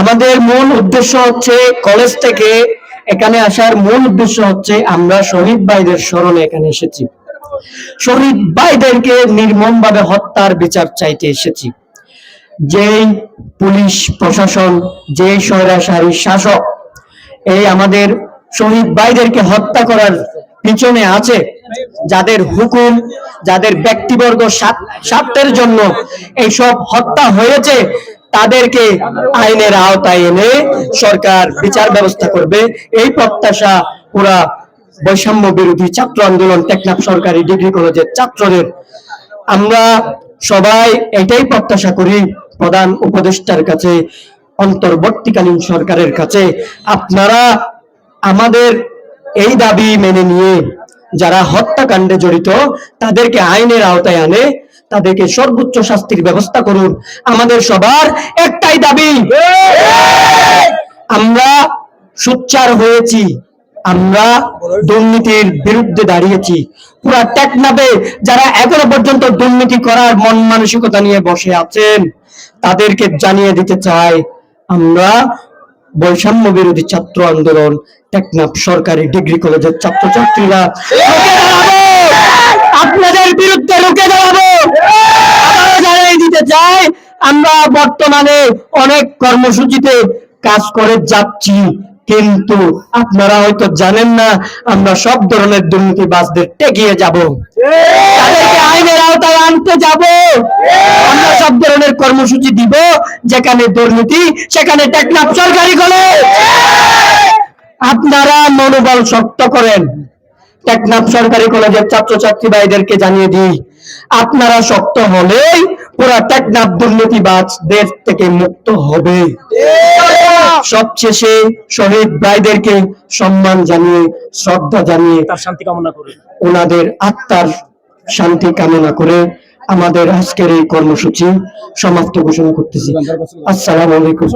আমাদের মূল উদ্দেশ্য হচ্ছে কলেজ থেকে এখানে আসার মূল উদ্দেশ্য হচ্ছে আমরা শহীদ ভাইদের স্মরণে এখানে এসেছি। শহীদ ভাইদেরকে নির্মমভাবে হত্যার বিচার চাইতে এসেছি। যেই পুলিশ, প্রশাসন যে স্বৈরাচারী শাসক, এই আমাদের শহীদ ভাইদেরকে হত্যা করার পিছনে আছে যাদের হুকুম, যাদের ব্যক্তিবর্গ স্বার্থের জন্য এইসব হত্যা হয়েছে তাদেরকে আইনের আওতায় এনে সরকার বিচার ব্যবস্থা করবে। এই প্রত্যাশা পুরা বৈষম্য বিরোধী ছাত্র আন্দোলন টেকনাফ সরকারি ডিগ্রি কলেজের ছাত্রদের। আমরা সবাই এটাই প্রত্যাশা করি, প্রধান উপদেষ্টার কাছে, অন্তর্বর্তীকালীন সরকারের কাছে। আপনারা আমাদের এই দাবি মেনে নিয়ে যারা হত্যাকাণ্ডে জড়িত, তাদেরকে আইনের আওতায় আনে। তাদেরকে সর্বোচ্চ শাস্তির ব্যবস্থা করুন। আমাদের সবার একটাই দাবি। আমরা সোচ্চার হয়েছি। আমরা দুর্নীতির বিরুদ্ধে দাঁড়িয়েছি। পুরা টেকনাবে যারা এখনও পর্যন্ত দুর্নীতি করার মন মানসিকতা নিয়ে বসে আছেন, তাদেরকে জানিয়ে দিতে চাই, আমরা বৈষম্য বিরোধী ছাত্র আন্দোলন, টেকনাফ সরকারি ডিগ্রি কলেজের ছাত্রছাত্রীরা আপনাদের বিরুদ্ধে রুখে দাঁড়াবো। চাই আমরা বর্তমানে অনেক কর্মসূচিতে কাজ করে যাচ্ছি। কিন্তু আপনারা হয়তো জানেন না, আমরা সব ধরনের দুর্নীতিবাজদের টেকিয়ে যাব। আইনের আওতায় আনতে যাব। আমরা সব ধরনের কর্মসূচি দিব, যেখানে দুর্নীতি, সেখানে টেকনাফ সরকারি কলেজ আপনারা মনোবল শক্ত করেন। টেকনাফ সরকারি কলেজের ছাত্রছাত্রী ভাইদেরকে জানিয়ে দিই, আপনারা শক্ত হলেই টেকনাফ দুর্নীতিবাজদের থেকে মুক্ত হবে। সবশেষে শহীদ ভাইদেরকে সম্মান জানিয়ে শ্রদ্ধা জানিয়ে তার শান্তি কামনা করে। ওনাদের আত্মার শান্তি কামনা করে আমাদের আজকের এই কর্মসূচি সমাপ্ত ঘোষণা করতেছি। আসসালামু আলাইকুম।